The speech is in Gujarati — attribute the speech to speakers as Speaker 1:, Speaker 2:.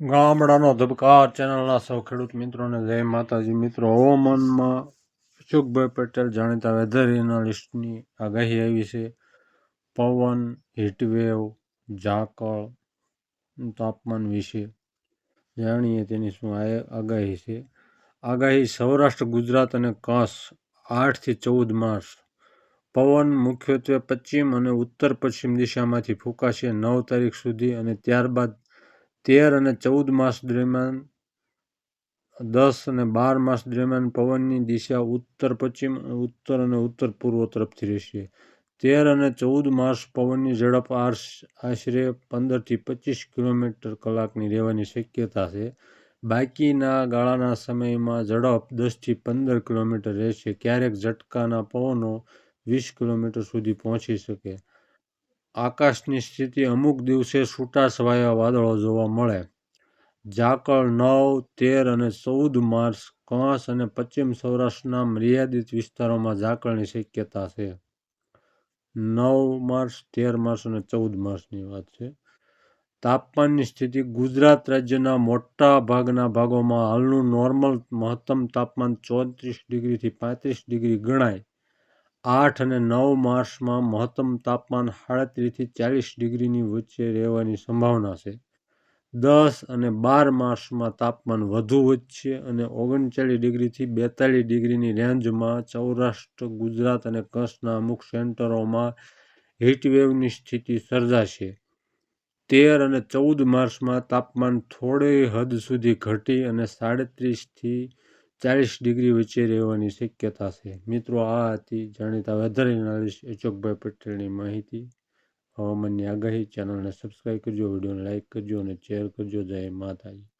Speaker 1: ગામડાનો ધબકાર ચેનલના સૌ ખેડૂત મિત્રોને જય માતાજી મિત્રો. હવામાનમાં અશોકભાઈ પટેલ જાણીતા વેધર એનાલિસ્ટની આગાહી આવી છે. પવન હીટવેવ ઝાકળ તાપમાન વિશે જાણીએ તેની શું આગાહી છે. આગાહી સૌરાષ્ટ્ર, ગુજરાત અને કચ્છ આઠથી ચૌદ માર્ચ. પવન મુખ્યત્વે પશ્ચિમ અને ઉત્તર પશ્ચિમ દિશામાંથી ફૂંકાશે નવ તારીખ સુધી અને ત્યારબાદ તેર અને ચૌદ માસ દરમિયાન, દસ અને બાર માસ દરમિયાન પવનની દિશા ઉત્તર પશ્ચિમ, ઉત્તર અને ઉત્તર પૂર્વ તરફથી રહેશે. તેર અને ચૌદ માસ પવનની ઝડપ આશ- આશરે પંદરથી પચીસ કિલોમીટર કલાકની રહેવાની શક્યતા છે. બાકીના ગાળાના સમયમાં ઝડપ દસથી પંદર કિલોમીટર રહેશે. ક્યારેક ઝટકાના પવનો વીસ કિલોમીટર સુધી પહોંચી શકે. આકાશની સ્થિતિ અમુક દિવસે છૂટાછવાયા વાદળો જોવા મળે. ઝાકળ નવ, તેર અને ચૌદ માર્ચ કાંસ અને પશ્ચિમ સૌરાષ્ટ્રના મર્યાદિત વિસ્તારોમાં ઝાકળની શક્યતા છે. નવ માર્ચ, તેર માર્ચ અને ચૌદ માર્ચની વાત છે. તાપમાનની સ્થિતિ ગુજરાત રાજ્યના મોટા ભાગના ભાગોમાં હાલનું નોર્મલ મહત્તમ તાપમાન ચોત્રીસ ડિગ્રીથી પાંત્રીસ ડિગ્રી ગણાય. આઠ અને નવ માર્ચમાં મહત્તમ તાપમાન સાડત્રીસથી ચાલીસ ડિગ્રીની વચ્ચે રહેવાની સંભાવના છે. દસ અને બાર માર્ચમાં તાપમાન વધુ વધશે અને ઓગણચાળીસ ડિગ્રીથી બેતાલીસ ડિગ્રીની રેન્જમાં સૌરાષ્ટ્ર, ગુજરાત અને કચ્છના અમુક સેન્ટરોમાં હીટવેવની સ્થિતિ સર્જાશે. તેર અને ચૌદ માર્ચમાં તાપમાન થોડી હદ સુધી ઘટી અને સાડત્રીસથી ચાલીસ ડિગ્રી વચ્ચે રહેવાની શક્યતા છે. મિત્રો, આ હતી જાણીતા વેધર એનાલિસ્ટ અશોકભાઈ પટેલની માહિતી. હવામાનની આગાહી ચેનલને સબસ્ક્રાઈબ કરજો, વિડીયોને લાઇક કરજો અને શેર કરજો. જય માતાજી.